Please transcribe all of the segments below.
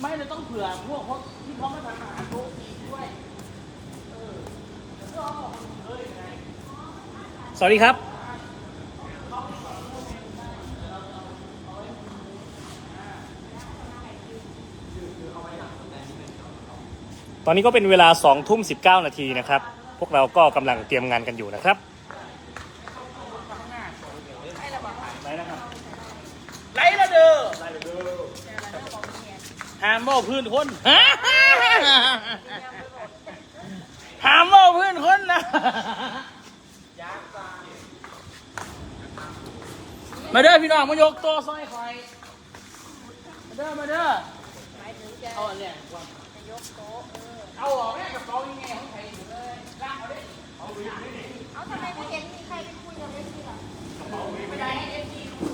ไม่เราต้องเผื่อพวกพวกที่เขามาทำอาหารโต๊ะจีนด้วยสวัสดีครับ ตอนนี้ก็เป็นเวลา2ทุ่ม19 นาทีนะครับ พวกเราก็กำลังเตรียมงานกันอยู่นะครับไหนนะครับ ไรละเด้อ หามบอกพื้นคนหามบอกพื้นคนนะมาเด้อพี่น้องมายกตัวซอยคอยมาเด้อมาเด้อเอาอันเนี้ยว่างเอาออกแม่กระเป๋ายังไงของใครอยู่เลยลากเอาดิเอาทำไมไม่เห็นมีใครไปคุยกับเวทีล่ะไม่ได้ให้เอฟซีดู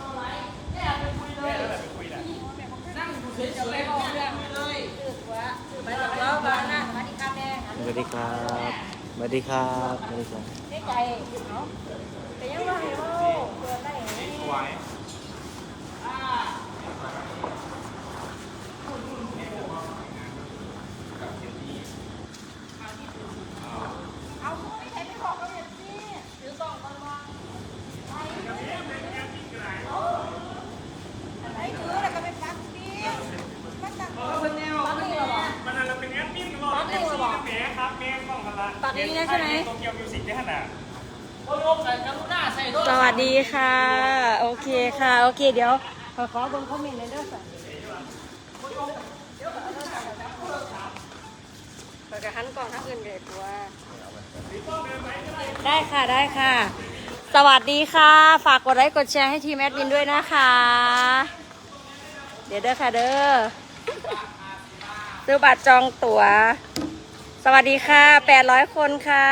เอาไว้แม่ไปคุยเลย สวัสดีครับแม่สวัสดีครับ สวัสดีครับ สวัสดีครับได้ใจเนาะแต่ยังว่าให้เราเปิดได้ไหมเอาพวกไม่ใช่ไม่บอกเขาเห็นสิถือกล่องก่อนว่าไปไอ้ถือแล้วก็ไปปักสิมันตักปักเองเหรอ มันเราเป็นแอดมิน ปักเองเหรอ แหมครับแม่ต้องกันละ ปักเองนะใช่ไหม โตเกียวมิวสิกได้ขนาด โอ้ยกใส่กรุณาใส่ด้วย สวัสดีค่ะ โอเคค่ะ โอ เคเดี๋ยวขอขอบนคอมเมนต์เลยเด้อค่ะเปิดกระหันกล่องทั้งอื่นเลยตัวได้ค่ะได้ค่ะ สวัสดีค่ะ ฝากกดไลค์กดแชร์ให้ทีมแอดมินด้วยนะคะ เดี๋ยวเด้อค่ะเด้อซื้อบัตรจองตั๋ว สวัสดีค่ะ800คนค่ะ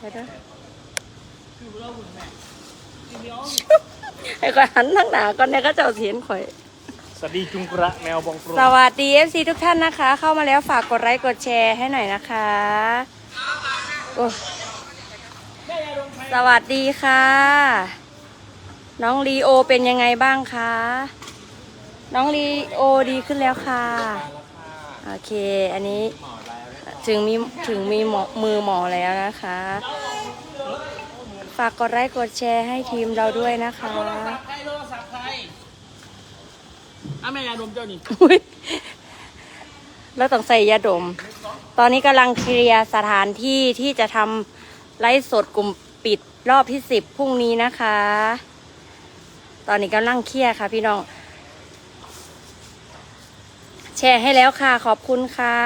เดี๋ยวเด้อ ไอ้ก็หันทั้งหนาก่อนเนี่ยก็จะเอาเสียนข่อย สวัสดีจุงกระแมวบองโปรสวัสดี FC ทุกท่านนะคะ เข้ามาแล้วฝากกดไลค์กดแชร์ให้หน่อยนะคะโอ้สวัสดีค่ะ น้องลีโอเป็นยังไงบ้างคะ น้องลีโอดีขึ้นแล้วค่ะ โอเค อันนี้ถึงมีถึงมีหมอมือหมอแล้วนะคะ ฝากกดไลค์กดแชร์ให้ทีมเราด้วยนะคะ โทรศัพท์ใครโทรศัพท์ใครอะแม่ยาดมเจ้านี่อุ๊ยแล้วต้องใส่ยาดม ตอนนี้กำลังเคลียร์สถานที่ที่จะทำไลฟ์สดกลุ่มปิดรอบที่สิบพรุ่งนี้นะคะ ตอนนี้กำลังเคลียร์ค่ะพี่น้อง แชร์ให้แล้วค่ะ ขอบคุณค่ะ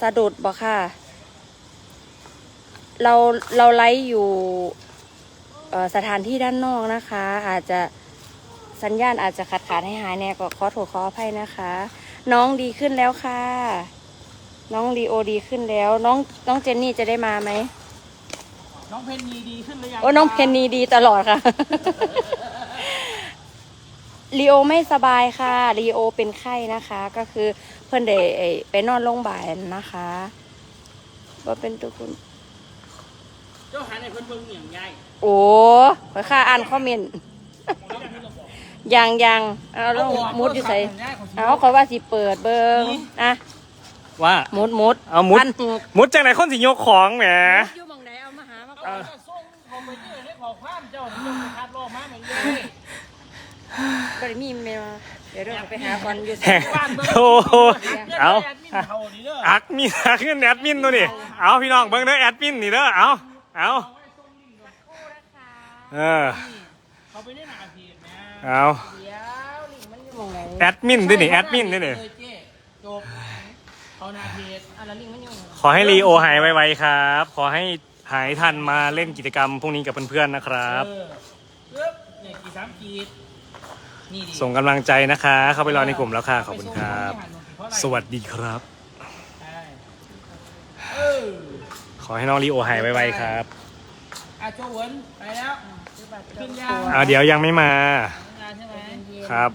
สะดุดบอกค่ะ เราเราไลฟ์อยู่เอ่อสถานที่ด้านนอกนะคะ อาจจะสัญญาณอาจจะขาดขาดให้หายแน่ก็ขอโทษขออภัยนะคะ น้องดีขึ้นแล้วค่ะ น้องลีโอดีขึ้นแล้ว น้องน้องเจนนี่จะได้มาไหมน้องเพนนีดีขึ้นหรือยังโอ้น้องเพนนีดีตลอดค่ะลีโอไม่สบายค่ะลีโอเป็นไข้นะคะ ก็คือเพื่อนเดไปนอนโรงพยาบาลนะคะว่าเป็นตัวคุณเจ้าหาในเพิ่นเบิ่งอย่างไงโอ้ขอค่าอ่านคอมเมนต์ยังยังเอาลงมุดอยู่ใส่เอาเขาว่าสิเปิดเบิงอะว่า มุดมุดเอามุดพันหกมุดจากไหนคนสิยกของแหม อยู่หมองไหนเอามาหามาก่เอาอนจะส่งเขาไปนี่ให้ขอความเจ้าเจ้าไปคัดรอบมาเหมือนเลยก็ได้มีเมลมาเดี๋ยวเดี๋ยวเอาไปหาก่อนอยู่แหมโอ้โหเอาแดมินเท่านี้เด้ออักมีอักเงินแอดมินตัวนี่เอาพี่น้องเบิ่งเด้อแอดมินนี่เด้อเอา เอาเออเขาไปได้หนาเพจนะเอาเดี๋ยวลิงก์มันอยู่หมองไหนแอดมินด้วยนี่แอดมินด้วยนี่เลยเจ๊จบเขาหนาเพจอะแล้วลิงก์มันอยู่หม้องไหนขอให้ลีโอหายไวๆครับ ขอให้หายทันมาเล่นกิจกรรมพวกนี้กับเพื่อนๆนะครับเออปึ๊บเนี่ยกี่สามกีดนี่ดิส่งกำลังใจนะคะ เข้าไปรอในกลุ่มแล้วค่ะขอบคุณครับ สวัสดีครับ ใช่เออ ขอให้น้องลีโอหายไวๆครับอาโจหวนไปแล้วขึ้นยาวอ่าเดี๋ยวยังไม่มา งานใช่ไหมครับ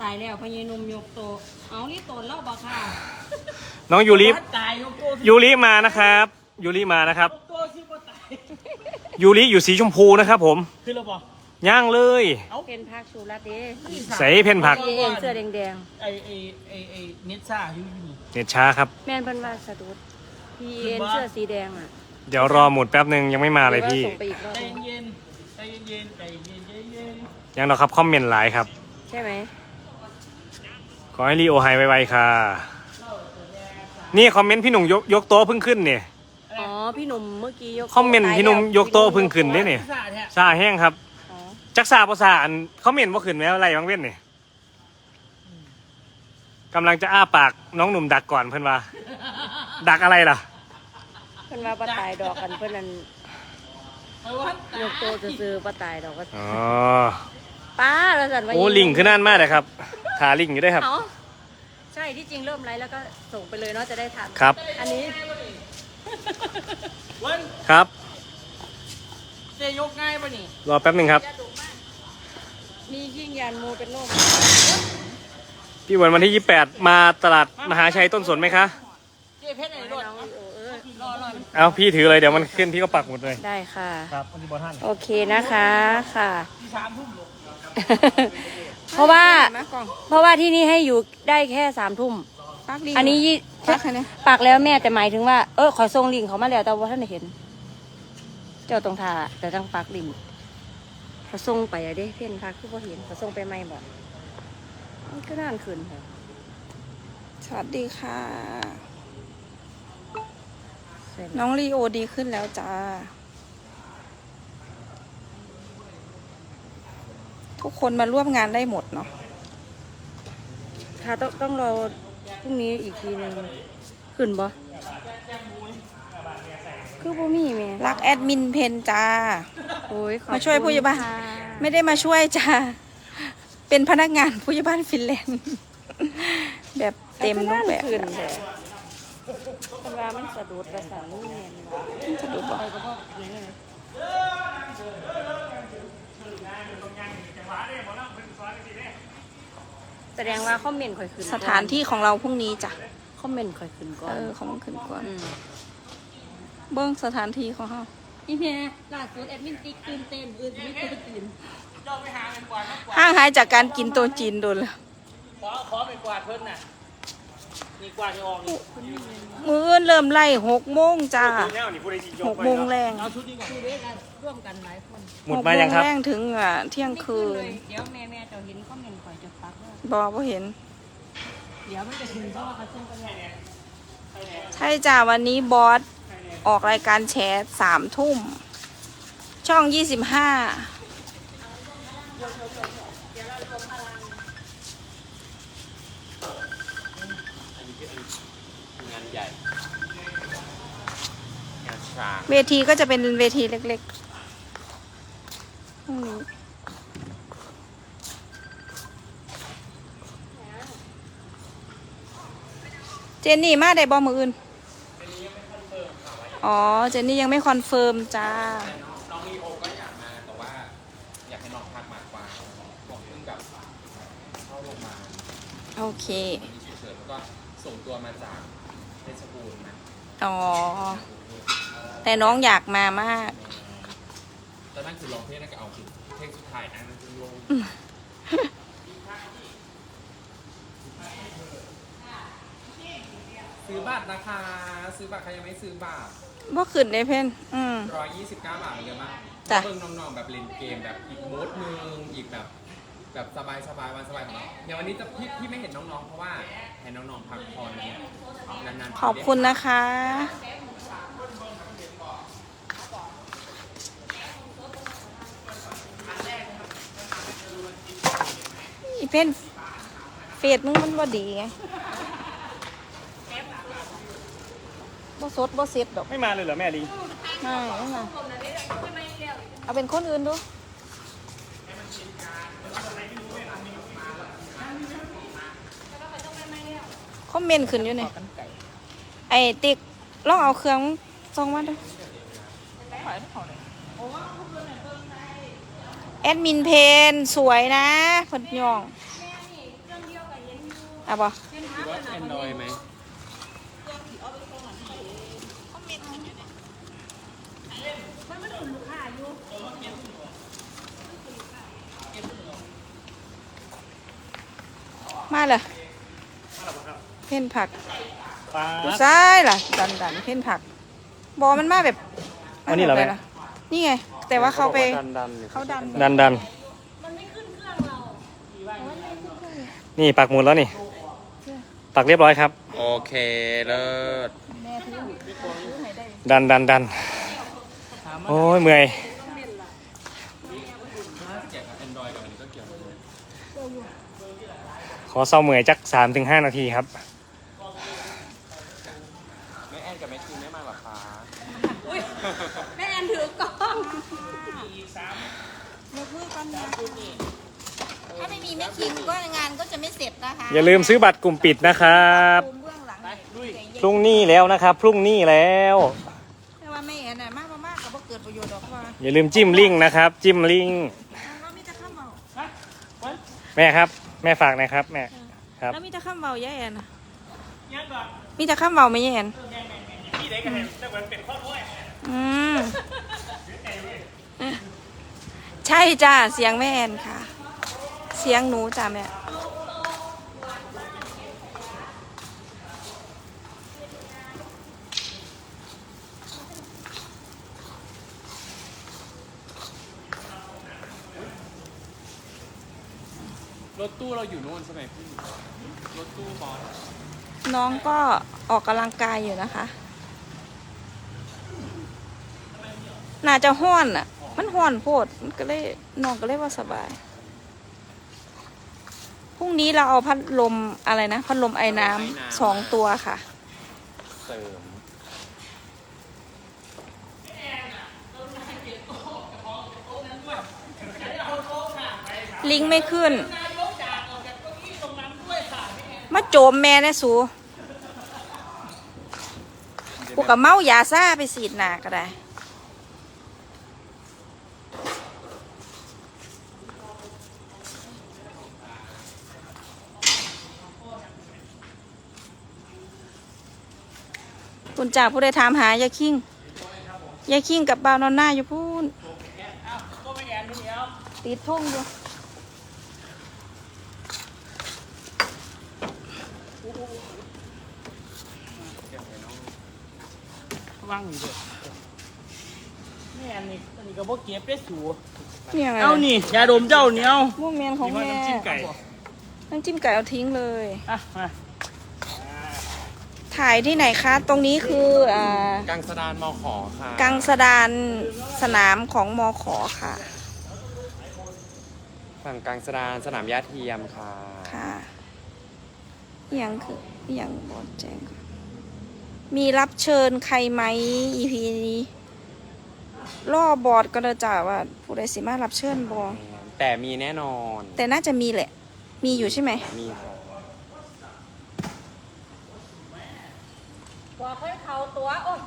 ตายแล้วพญานุ่มยกโตะเอานี่โตนเล่าบ่ค่ะน้องยูริวัดตายยกตัวยูริมานะครับ ยูริมานะครับยกตัวสิบ่ตายยูริอยู่สีชมพูนะครับผม ขึ้นแล้วบ่ย่างเลยเพนพักชูรัตเด้ใส่เพ่นผักพี่เอ็นเสื้อแดงไอไอไอไอเน็ตซ่าอยู่ที่นี่เน็ตช้าครับ ๆแม่นเพิ่นว่าสะดุด พี่เอ็นเสื้อสีแดงอะเดี๋ยวรอหมุดแป๊บหนึ่งยังไม่มาเลยพี่ ดี๋วส่งไปอีกรอบใจหนึ่งเย็นใจเย็นใจเย็นใจเย็นยังเราครับคอมเมนต์หลายครับ ใช่ไหมขอให้รีโอไฮไวๆค่ะ นี่คอมเมนต์พี่หนุ่มยกยกโต๊ะเพิ่งขึ้นเนี่ย อ๋อพี่หนุ่มเมื่อกี้ยกคอมเมนต์พี่หนุ่มยกโต๊ะเพิ่งขึ้นเนี่ยเนี่ยซ่าแท้ซาแห้งครับ อ๋อจักซาภาษาอันคอมเมนต์ว่าขึ้นแล้วอะไรบางเว้นเนี่ย กำลังจะอ้าปากน้องหนุ่มดักก่อนเพื่อนว่า ดักอะไรล่ะ เพิ่นว่าป้าตายดอกกันเพิ่นนั่นเอาวัดยกโตะซื้อๆป้าตายดอกก็อ๋อ ป้าแล้วสันว่าโอ้ลิงขึ้นนั่นมากเลยครับขาลิงอยู่ด้วยครับ เอ้าใช่ที่จริงเริ่มไลฟ์แล้วก็ส่งไปเลยเนาะจะได้ทันครับ อันนี้วันครับ เจะยกง่ายปะนี่รอแป๊บหนึ่งครับ มียิ่งยานโมเป็นโรค พี่วันวันที่ 28 มาตลาดมหาชัยต้นสนไหมคะ เจ๊เพชรไหนรถน้องลิโอเออรอรอเอาพี่ถือเลยเดี๋ยวมันขึ้นพี่ก็ปักหมดเลย ได้ค่ะ ครับวันที่บอท่านโอเคนะคะค่ะ ที่สามทุ่มลงเพราะว่าเพราะว่าที่นี่ให้อยู่ได้แค่สามทุ่ม ปักดีอันนี้ยี่ปักให้เนี่ยปากแล้วแม่แต่หมายถึงว่าเออขอส่งลิงก์เขามาแล้วแต่ว่าท่านได้เห็น เจ้าตรงทาแต่ต้องปากลิงก์เขาส่งไปอะเด้เพ่นพักคือพอเห็นเขาส่งไปไม่บอก มันก็น่านคืนค่ะสวัสดีค่ะเสร็จน้องลีโอดีขึ้นแล้วจ้า ทุกคนมาร่วมงานได้หมดเนาะค่ะต้องต้องรอพรุ่งนี้อีกทีหนึงขึ้นบ่คือบ่มีแม่รักแอดมินเพนจ้า โอ้ยขอบมาช่วยคุณผู้ใหญ่บ้านค่ะไม่ได้มาช่วยจ้า เป็นพนักงานผู้ใหญ่บ้านฟินแลนด์ แบบเต็มรูปแบบขึ้นแต่เป็นว่ามันสะดุดประสานนี่แน่นว่ะสะดุดบอกไปก็พวกนี้เลยแสดงว่าคอมเมนต์ข่อยขึ้นสถานที่ของเราพรุ่งนี้จ้ะคอมเมนต์ข่อยขึ้นก่อเอนอของขึ้นก่อนมเบิ้งสถานที่ของเขาอีเมียล่าสุดแอดมินติ๊กตื่นเต้นอื่นไม่เคยตื่น เจ้าไปหาเป็นกวาดมากกว่าห่างหายจากการกินโตัวจีนโดนแล้วขอขอเป็นกวาดเพิ่นน่ะนี่กวาดจะออกนี่มืออื่นเริ่มไล่หกโมงจ้าหกโมงแรงเอาชุดนี้ก่อนดูด้วยกันร่วมกันหลายคนหมุดมายังครับหกโมแรงถึงอะเที่ยงคืนเดี๋ยวแม่แม่จะเห็นคอมเมนต์ข่อยจะปักว่าบอกว่าเห็น เดี๋ยวมันจะถึงเพราะว่าเขาส่งกันแล้วใช่จ้าวันนี้บอสออกรายการแชร์สามทุ่ม ช่องยี่สิบห้า งานใหญ่ งานช้างเวทีก็จะเป็นเวทีเล็กๆพรุ่งนี้เจนนี่มาได้บอมืออื่น อ๋อ เจนนี่ยังไม่คอนเฟิร์มจ้า โอเคมีฉุกเฉินแล้วก็ส่งตัวมาจากเพชรบูรณ์นะอ๋อ แต่น้องอยากมามากตอนนั้นคือร้องเพลงนั่นก็เอาคือเพลงสุดท้ายนะนั่นคือลงซื้อบัตรนะคะ ซื้อบัตรใครยังไม่ซื้อบัตรบ่ขึ้นได้เพ่น อืม ร้อยยี่สิบเก้าบาทเยอะมากจ้ะ เบิ่งน้องๆแบบเล่นเกมแบบอีกโหมดนึงอีกแบบ แบบสบายสบายๆวันสบายของเราเดี๋ยววันนี้จะพี่พี่ไม่เห็นน้องๆ เพราะว่าให้น้องๆพักผ่อนนานๆขอบคุณนะคะ อีเพ่นเฟดมึงมันว่าดีไงบ่สดบ่เสร็จดอกไม่มาเลยเหรอแม่ลิงไม่ไม่มาเอาเป็นคนอื่นดู ก็เมนขึ้นอยู่เนี่ยไอติ๊กลองเอาเครื่องส่งมาดูแอดมินเพนสวยนะผลยองอะบอแมาเลย เพ่นผักปลาผู้ชายล่ะ ดันดันเพ่นผัก บอมันมาแบบอันนี้เหรอมาแม่แบบไนี่ไง แต่ว่าเขาไปเขาดันดันดันนี่ปักหมุดแล้วนี่ ปักเรียบร้อยครับ โอเค เลิศ ดันดันดันโอ้ยเมื่อยเกี่ยวกับ Android กับอันนี้ก็เกี่ยวกับขอเศร้าเมื่อยจักสามถึงห้านาทีครับ แม่แอนกับแม่คิมไม่มาหรอคะ แม่แอนถือกล้องถ้าไม่มีแม่คิงก็งานก็จะไม่เสร็จนะคะอย่าลืมซื้อบัตรกลุ่มปิดนะครับเบื้องหลังไปลุยพรุ่งนี้แล้วนะครับ พรุ่งนี้แล้วแต่ว่าแม่น่ะมากมากๆกับว่าเกิดประโยชน์ดอกว่าอย่าลืมจิ้มลิงก์นะครับ จิ้มลิงก์เรามีแต่ข้ามเบาแม่ครับแม่ฝากหนะครับแม่ครับแล้วมีแต่ข้ามเบาแย่แอนน่ะยังก่อนมีแต่ข้ามเบาไม่แย่แอนพี่ได้กันเห็นแต่เหมือนเป็นข้อถ้วย อืมใช่จ้าเสียงแม่แอนค่ะ เสียงหนูจ้าแม่รถตู้เราอยู่นู่นใช่ไหมพี่รถตู้บอสน้องก็ออกกำลังกายอยู่นะคะ น่าจะห้อนอะ มันห้อนโพดมันก็เลยน้องก็เลยว่าสบายพรุ่งนี้เราเอาพัดลมอะไรนะ พัดลมไอ้น้ำสองตัวค่ะ เสริมลิงก์ไม่ขึ้น มาโจมแม่แน่สูกูกับเมายาซ่าไปสีดหนาก็ได้ คุณจ่าผู้ใดถามหายายคิงยายคิงกับบ่าวนอนหน้าอยู่พูนก็ไม่แอนพี่เดียวติดทงอยู่ว่างอยู่ด้วยแม่อันนี้อันนี้ก็บ่เก็บได้สูนี่ยังไงเอานี่ยาดมเจ้าเหนียวม่วงเมียนของนี่ว่าแม่น้ำจิ้มไก่น้ำจิ้มไก่เอาทิ้งเลย อะมา ถ่ายที่ไหนคะ ตรงนี้คืออ่ากังสดานมอขอค่ะกังสดานสนามของมอขอค่ะ ฝั่งกังสดานสนามหญ้าเทียมค่ะ ค่ะอหยังคืออหยังบอดแจ้งค่ะมีรับเชิญใครไหม EP นี้ล่อบอร์ดก็เลยจ่าว่าผู้ใดสิมารับเชิญบอแต่มีแน่นอน แต่น่าจะมีแหละ มีอยู่ใช่ไหม มีค่ะ บอกให้เขาตัวโอ้ย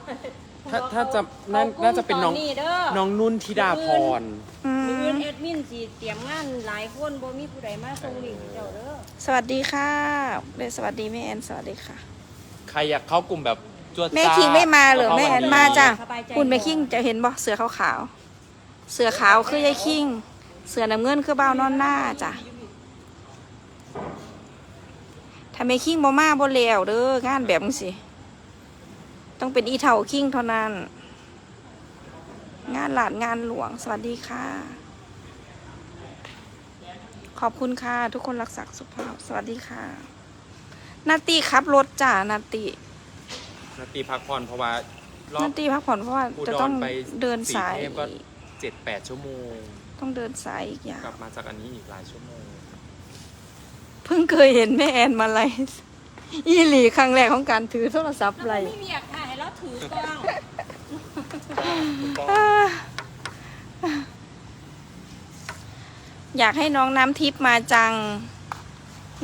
ถ้าถ้าจะน่าน่าจะเป็นน้องนี่เด้อน้องนุ่นธิดาพร อืมืออื่มนแอดมินสิเตรียมงานหลายคนบ่มีผู้ใดมาส่งลิงก์ให้เจ้าเด้อสวัสดีค่ะเดสวัสดีแม่แอนสวัสดีค่ะ ใครอยากเข้ากลุ่มแบบจวดแม่จ้าคิงไม่มาเหรอแม่แอนเข้มาจ้ะสบายใจคุณแม่คิงจะเห็นบ่เสือขาวขาวๆเสือขาวคือยายคิง เสือน้ำเงินคือบ่าวนอนหน้าจ้ะถ้าแม่คิงบ่มาบ่แล้วเด้องานแบบนี้สิ ต้องเป็นอีเท่าคิงเท่านั้น งานหลาดงานหลวง สวัสดีค่ะ ขอบคุณค่ะ ทุกคนรักษาสุขภาพ สวัสดีค่ะ นาตีขับรถจ้ะนาตีนาตีพักผ่อนเพราะว่ารอบนาตีพักผ่อนเพราะว่าอุจะดต้อรงไปเดินสายเทพก็เจ็ดแปดชั่วโมง ต้องเดินสายอีกอย่างกลับมาจากอันนี้อีกหลายชั่วโมง เพิ่งเคยเห็นแม่แอนมาไลฟ์อีหลีครั้งแรกของการถือโทรศัพท์ไลฟ์ไม่มีอยาก ถ่ายให้เราถือกล้องอ่าอยากให้น้องน้ำทิพย์มาจัง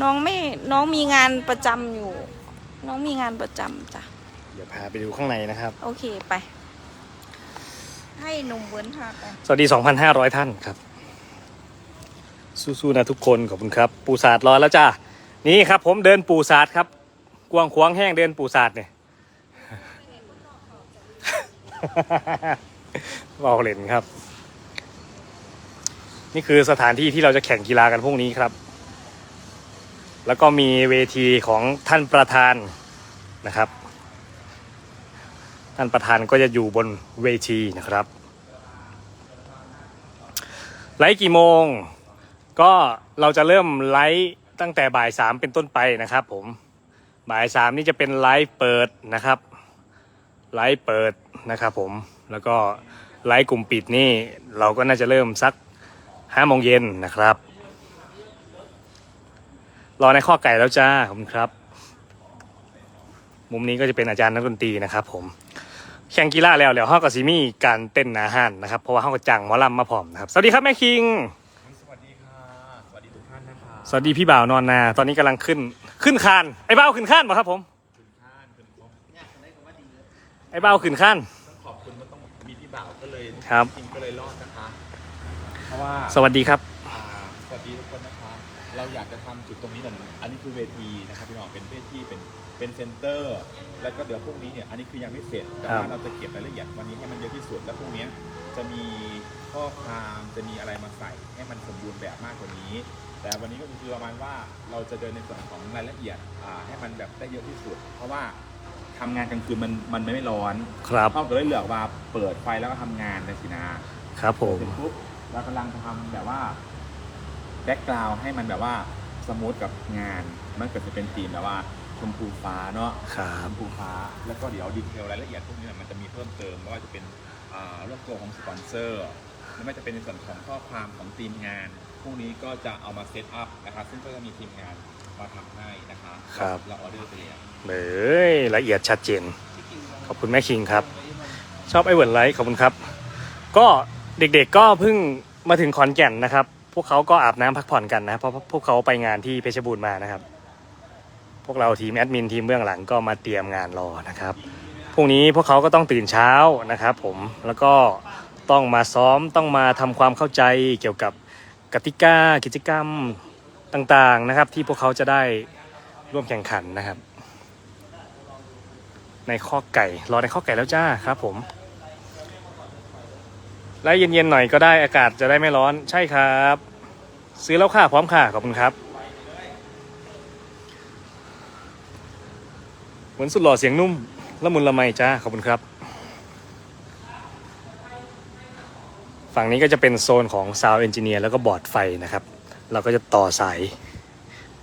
น้องไม่น้องมีงานประจำอยู่ น้องมีงานประจำจ้ะ เดี๋ยวพาไปดูข้างในนะครับ โอเคไป ให้หนุ่มเวิร์นพาไป สวัสดี 2,500 ท่านครับ สู้ๆนะทุกคนขอบคุณครับ ปูศาสตร์รอแล้วจ้านี่ครับผมเดินปูศาสตร์ครับ กวางขวางแห้งเดินปูศาสตร์เนี่ย บอกเล่นครับ นี่คือสถานที่ที่เราจะแข่งกีฬากันพรุ่งนี้ครับ แล้วก็มีเวทีของท่านประธานนะครับ ท่านประธานก็จะอยู่บนเวทีนะครับไลฟ์กี่โมง ก็เราจะเริ่มไลฟ์ตั้งแต่บ่ายสามเป็นต้นไปนะครับผมบ่ายสามนี่จะเป็นไลฟ์เปิดนะครับ ไลฟ์เปิดนะครับผมแล้วก็ไลฟ์กลุ่มปิดนี่เราก็น่าจะเริ่มสักห้าโมงเย็นนะครับรอในข้อไก่แล้วจ้าขอบคุณครับ มุมนี้ก็จะเป็นอาจารย์นักดนตรีนะครับผมแข่งกีฬาแล้วแล้วห้องกับซีมี่การเต้นหนาห้านนะครับเพราะว่าห้องกระจังหมอลำมาพร้อมนะครับสวัสดีครับแม่คิง สวัสดีค่ะ สวัสดีทุกท่านนะคะสวัสดีพี่บ่าวนอนนา ตอนนี้กำลังขึ้นขึ้นคานไอ้บ้าวขึ้นคานป่ะครับผม ท่านเป็นครบ ไอ้บ้าวขึ้นคานต้องขอบคุณมันต้องมีพี่บ่าวก็เลยครับทีมก็เลยรอดนะคะเพราะว่าสวัสดีครับอ่าสวัสดีทุกคนนะคะเราอยากจะทำจุดตรงนี้หน่อยอันนี้คือเวทีนะครับพี่น้องเป็นเวทีเป็นเป็นเซ็นเตอร์ แล้วก็เดี๋ยวพรุ่งนี้เนี่ยอันนี้คือยังไม่เสร็จแต่ครัว่าบเราจะเก็บรายละเอียดวันนี้ให้มันเยอะที่สุดแล้วพรุ่งนี้จะมีข้อความจะมีอะไรมาใส่ให้มันสมบูรณ์แบบมากกว่านี้ แต่วันนี้ก็คือประมาณว่าเราจะเดินในส่วนของรายละเอียดอ่าให้มันแบบได้เยอะที่สุด เพราะว่า ทำงานกลางคืนมันมันไม่ร้อนครับเขาก็เลยเลือกว่าเปิดไฟแล้วก็ทำงานในสินาครับผมเสร็จปุ๊บเรากำลังทำแบบว่าแบ็กกราวให้มันแบบว่าสมูทกับงาน มันเกิดจะเป็นธีมแบบว่าชมพูฟ้าเนาะครัชบ มพูฟ้า แล้วก็เดี๋ยวดีเทลรายละเอียดพวกนี้เนี่ยมันจะมีเพิ่มเติมไม่ว่าจะเป็นอ่าเรื่องตัวของสปอนเซอร์ไม่ว่าจะเป็นในส่วนของข้อความของทีมงาน พวกนี้ก็จะเอามาเซตอัพนะครับซึ่งก็จะมีทีมงาน มาทำให้นะคะครับ เราออเดอร์ไปแล้วเอ้ยละเอียดชัดเจน ขอบคุณแม่คิงครับ ชอบไอเวิร์ดไลท์ขอบคุณครับ ก็เด็กๆก็เพิ่งมาถึงขอนแก่นนะครับ พวกเขาก็อาบน้ำพักผ่อนกันนะ เพราะพวกเขาไปงานที่เพชรบูรณ์มานะครับ พวกเราทีมแอดมินทีมเบื้องหลังก็มาเตรียมงานรอนะครับ พรุ่งนี้พวกเขาก็ต้องตื่นเช้านะครับ ผมแล้วก็ต้องมาซ้อมต้องมาทำความเข้าใจเกี่ยวกับกติกากิจกรรม ต่างๆนะครับ ที่พวกเขาจะได้ร่วมแข่งขันนะครับ ในข้อไก่รอในข้อไก่แล้วจ้าครับผมแล้วเย็นๆหน่อยก็ได้อากาศจะได้ไม่ร้อนใช่ครับ ซื้อแล้วค่ะพร้อมค่ะขอบคุณครับเหมือนสุดหล่อเสียงนุ่มละมุนละไมจ้าขอบคุณครับ ฝั่งนี้ก็จะเป็นโซนของซาวเอนจิเนียร์แล้วก็บอร์ดไฟนะครับ เราก็จะต่อสาย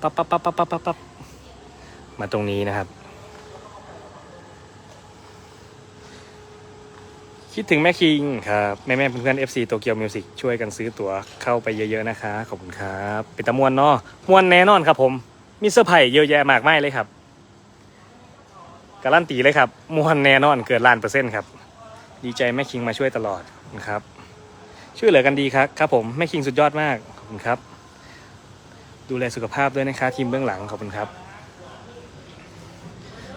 ปั๊บปั๊บปั๊บปั๊บปั๊บปั๊บปั๊บมาตรงนี้นะครับ คิดถึงแม่คิงครับแม่แม่ๆเพื่อนๆ FC โตเกียวมิวสิกช่วยกันซื้อตั๋วเข้าไปเยอะๆนะคะ ขอบคุณครับเป็นตะมวนเนาะมวนแน่นอนครับผม มีเสื้อร์ไผ่เยอะแยะมากมายเลยครับการันตีเลยครับมวนแน่นอนเกิดล้านเปอร์เซ็นต์ครับ ดีใจแม่คิงมาช่วยตลอดขอบคุณครับ ช่วยเหลือกันดีครับครับผมแม่คิงสุดยอดมากขอบคุณครับ ดูแลสุขภาพด้วยนะคะ ทีมเบื้องหลังขอบคุณครับ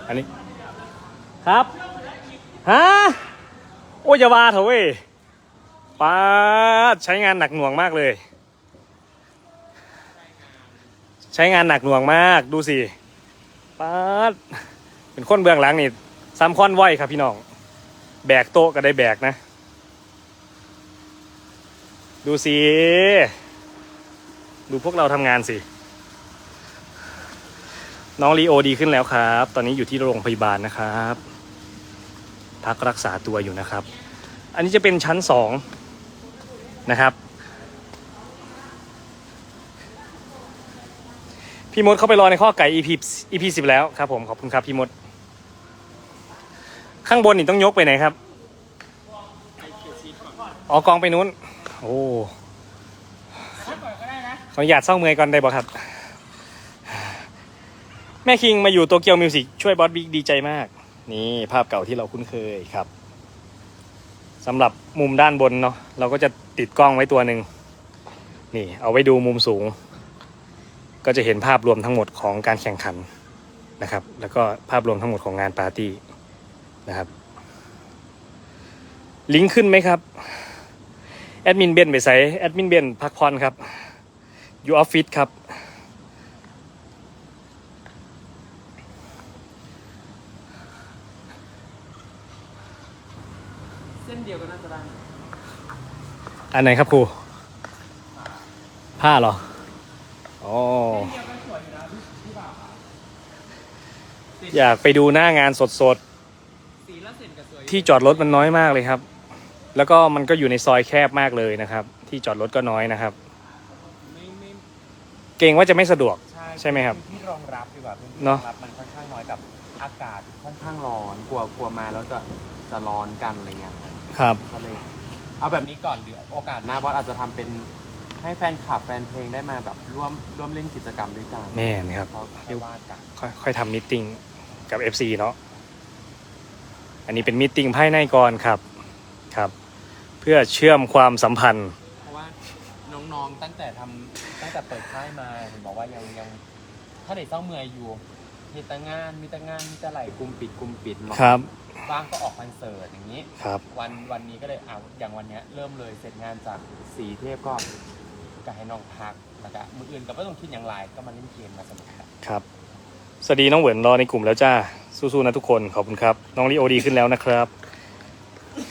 อันนี้ ครับฮะโอ้ยยาวาเถอะเว้ยป้าใช้งานหนักหน่วงมากเลย ใช้งานหนักหน่วงมากดูสิป้าเป็นคนเบื้องหลังนี่ซ้ำค้อนไหวครับพี่น้อง แบกโต๊ะก็ได้แบกนะ ดูสิ ดูพวกเราทำงานสิ น้องลีโอดีขึ้นแล้วครับ ตอนนี้อยู่ที่โรงพยาบาลนะครับ พักรักษาตัวอยู่นะครับ อันนี้จะเป็นชั้นสองนะครับ พี่มดเข้าไปรอในข้อไก่ EP EP สิบแล้วครับผมขอบคุณครับพี่มด ข้างบนนี่ต้องยกไปไหนครับ อ๋อกองไปนู้น โอ้ อนุญาตเศร้าเมื่อยก่อนได้บ่ครับ แม่คิงมาอยู่โตเกียวมิวสิกช่วยบอสบิ๊กดีใจมาก นี่ภาพเก่าที่เราคุ้นเคยครับสำหรับมุมด้านบนเนาะเราก็จะติดกล้องไว้ตัวหนึ่งนี่เอาไว้ดูมุมสูง ก็จะเห็นภาพรวมทั้งหมดของการแข่งขันนะครับ แล้วก็ภาพรวมทั้งหมดของงานปาร์ตี้นะครับ ลิงก์ขึ้นไหมครับ แอดมินเบนไปใส่แอดมินเบนพักผ่อนครับ อยู่ออฟฟิศครับ เส้นเดียวกันน่าจะได้อันไหนครับครู ผ้าเหรอ อ๋อเส้นเดียวกันสวยอยู่นะอยากไปดูหน้างานสดสีละเส้นกับสวยๆ ที่จอดรถมันน้อยมากเลยครับ แล้วก็มันก็อยู่ในซอยแคบมากเลยนะครับ ที่จอดรถก็น้อยนะครับไม่ไม่ เกรงว่าจะไม่สะดวกใช่ใช่ไหมครับที่รองรับดีกว่าพื้นที่เนรอะองรับมันค่อนข้างน้อยกับอากาศค่อนข้างร้อนกลัวกลัวมาแล้วจะจะร้อนกันอะไรเงี้ยครับ ก็เลยเอาแบบนี้ก่อนเดี๋ยวโอกาสหน้าบอสอาจจะทำเป็นให้แฟนคลับแฟนเพลงได้มาแบบร่วมร่วมเล่นกิจกรรมด้วยกันแม่นครับเขาค่อยว่ากันค่อยค่อยทำมิทติ้งกับ FC เนาะ อันนี้เป็นมิทติ้งภายในก่อนครับ ครับ เพื่อเชื่อมความสัมพันธ์เพราะว่า น้องๆ ตั้งแต่ทำตั้งแต่เปิดค่ายมาเห็นบอกว่ายังยังถ้าเด็กเศร้าเมื่อยอยู่มีแต่งานมีแต่งานมีแต่ไหลกลุ่มปิดกลุ่มปิดเนาะครับบ้างก็ออกคอนเสิร์ตอย่างนี้ ครับ วันวันนี้ก็เลยเอาอย่างวันเนี้ยเริ่มเลยเสร็จงานจากสีเทพก็ก็ให้น้องพักแล้วก็มืออื่นก็ไม่ต้องคิดอย่างไรก็มาเล่นเกมมาสนุกกันครับ สวัสดีน้องเหวินรอในกลุ่มแล้วจ้า สู้ๆนะทุกคน ขอบคุณครับ น้องลีโอดีขึ้นแล้วนะครับ